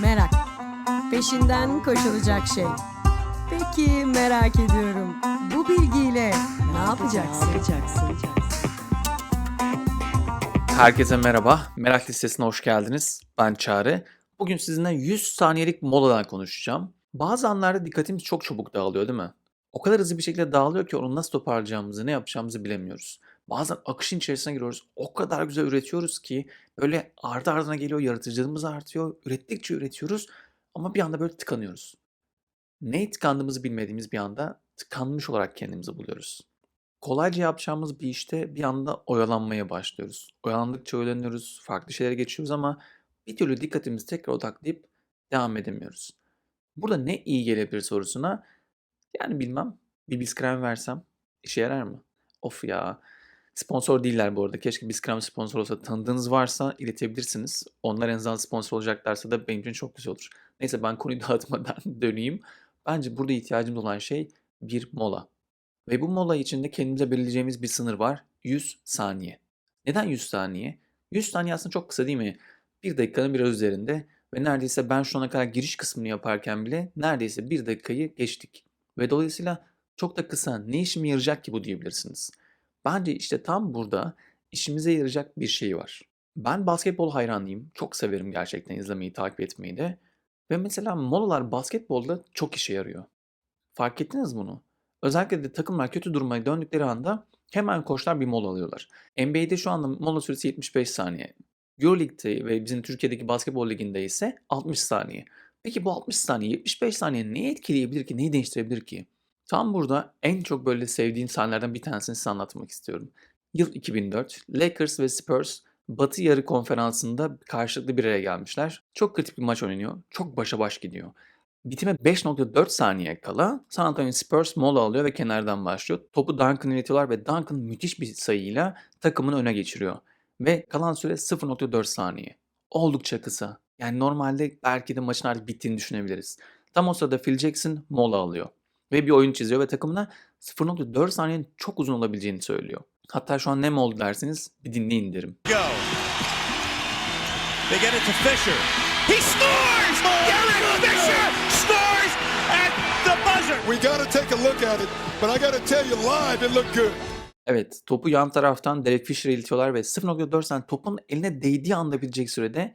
Merak. Peşinden koşulacak şey. Peki merak ediyorum. Bu bilgiyle ne yapacaksın? Herkese merhaba. Merak listesine hoş geldiniz. Ben Çağrı. Bugün sizinle 100 saniyelik moladan konuşacağım. Bazı anlarda dikkatimiz çok çabuk dağılıyor değil mi? O kadar hızlı bir şekilde dağılıyor ki onu nasıl toparlayacağımızı, ne yapacağımızı bilemiyoruz. Bazen akışın içerisine giriyoruz. O kadar güzel üretiyoruz ki böyle ardı ardına geliyor, yaratıcılığımız artıyor. Ürettikçe üretiyoruz ama bir anda böyle tıkanıyoruz. Neye tıkandığımızı bilmediğimiz bir anda tıkanmış olarak kendimizi buluyoruz. Kolayca yapacağımız bir işte bir anda oyalanmaya başlıyoruz. Oyalandıkça oyalanıyoruz, farklı şeylere geçiyoruz ama bir türlü dikkatimizi tekrar odaklayıp devam edemiyoruz. Burada ne iyi gelebilir sorusuna yani bilmem bir biskrem versem işe yarar mı? Of ya. Sponsor değiller bu arada. Keşke Biskrem sponsor olsa. Tanıdığınız varsa iletebilirsiniz. Onlar en azından sponsor olacaklarsa da benim için çok güzel olur. Neyse ben konuyu dağıtmadan döneyim. Bence burada ihtiyacımız olan şey bir mola. Ve bu mola içinde kendimize belirleyeceğimiz bir sınır var. 100 saniye. Neden 100 saniye? 100 saniye aslında çok kısa değil mi? Bir dakikanın biraz üzerinde ve neredeyse ben şu ana kadar giriş kısmını yaparken bile neredeyse bir dakikayı geçtik. Ve dolayısıyla çok da kısa ne işime yarayacak ki bu diyebilirsiniz. Bence işte tam burada işimize yarayacak bir şey var. Ben basketbol hayranıyım. Çok severim gerçekten izlemeyi, takip etmeyi de. Ve mesela molalar basketbolda çok işe yarıyor. Fark ettiniz bunu? Özellikle de takımlar kötü duruma döndükleri anda hemen koçlar bir mola alıyorlar. NBA'de şu anda mola süresi 75 saniye. Euroleague'de ve bizim Türkiye'deki basketbol liginde ise 60 saniye. Peki bu 60 saniye, 75 saniye neyi etkileyebilir ki, neyi değiştirebilir ki? Tam burada en çok böyle sevdiğim sahnelerden bir tanesini size anlatmak istiyorum. Yıl 2004, Lakers ve Spurs Batı yarı konferansında karşılıklı bir araya gelmişler. Çok kritik bir maç oynanıyor. Çok başa baş gidiyor. Bitime 5.4 saniye kala San Antonio Spurs mola alıyor ve kenardan başlıyor. Topu Duncan'a iletiyorlar ve Duncan müthiş bir sayıyla takımını öne geçiriyor. Ve kalan süre 0.4 saniye. Oldukça kısa. Yani normalde belki de maçın artık bittiğini düşünebiliriz. Tam o sırada Phil Jackson mola alıyor. Ve bir oyun çiziyor ve takımına 0.4 saniyenin çok uzun olabileceğini söylüyor. Hatta şu an ne mi oldu derseniz bir dinleyin derim. go. They get it to Fisher. He scores! Derek Fisher scores at the buzzer. We got to take a look at it, but I got to tell you, live, it looked good. Evet topu yan taraftan Derek Fisher'e iletiyorlar ve 0.4 saniye topun eline değdiği anda bilecek sürede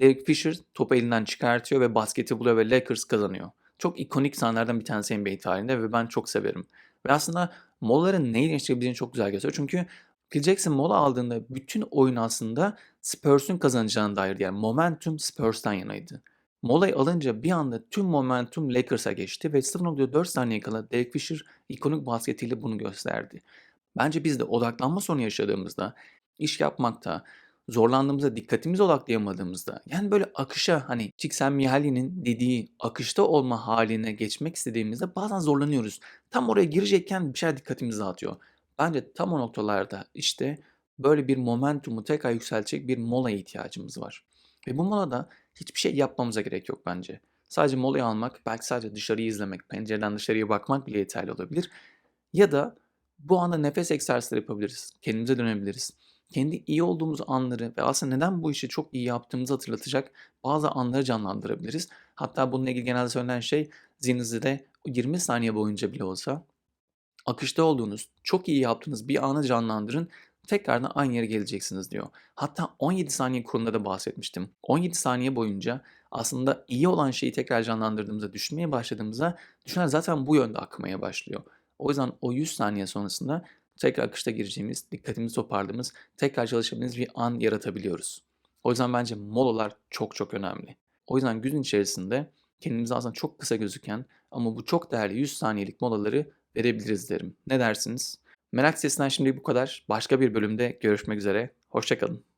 Derek Fisher topu elinden çıkartıyor ve basketi buluyor ve Lakers kazanıyor. Çok ikonik sahnelerden bir tanesi NBA tarihinde ve ben çok severim. Ve aslında molaların neyi değiştirebileceğini çok güzel gösteriyor. Çünkü Phil Jackson mola aldığında bütün oyun aslında Spurs'un kazanacağına dair yani momentum Spurs'tan yanaydı. Molayı alınca bir anda tüm momentum Lakers'a geçti ve 0.4 saniye kala Derek Fisher ikonik basketiyle bunu gösterdi. Bence biz de odaklanma sorunu yaşadığımızda, iş yapmakta, zorlandığımızda, dikkatimizi odaklayamadığımızda, yani böyle akışa hani Csikszentmihalyi'nin dediği akışta olma haline geçmek istediğimizde bazen zorlanıyoruz. Tam oraya girecekken bir şeyler dikkatimizi dağıtıyor. Bence tam o noktalarda işte böyle bir momentumu tekrar yükseltecek bir molaya ihtiyacımız var. Ve bu molada hiçbir şey yapmamıza gerek yok bence. Sadece molayı almak, belki sadece dışarıyı izlemek, pencereden dışarıya bakmak bile yeterli olabilir. Ya da bu anda nefes egzersizleri yapabiliriz. Kendimize dönebiliriz. Kendi iyi olduğumuz anları ve aslında neden bu işi çok iyi yaptığımızı hatırlatacak bazı anları canlandırabiliriz. Hatta bununla ilgili genelde söylenen şey zihninizde de 20 saniye boyunca bile olsa akışta olduğunuz, çok iyi yaptığınız bir anı canlandırın. Tekrardan aynı yere geleceksiniz diyor. Hatta 17 saniye kurulunda da bahsetmiştim. 17 saniye boyunca aslında iyi olan şeyi tekrar canlandırdığımızda, düşünmeye başladığımızda düşünceler zaten bu yönde akmaya başlıyor. O yüzden o 100 saniye sonrasında tekrar akışta gireceğimiz, dikkatimizi toparladığımız, tekrar çalışabildiğimiz bir an yaratabiliyoruz. O yüzden bence molalar çok çok önemli. O yüzden gün içerisinde kendimize aslında çok kısa gözüken ama bu çok değerli 100 saniyelik molaları verebiliriz derim. Ne dersiniz? Merak sesinden şimdi bu kadar. Başka bir bölümde görüşmek üzere. Hoşçakalın.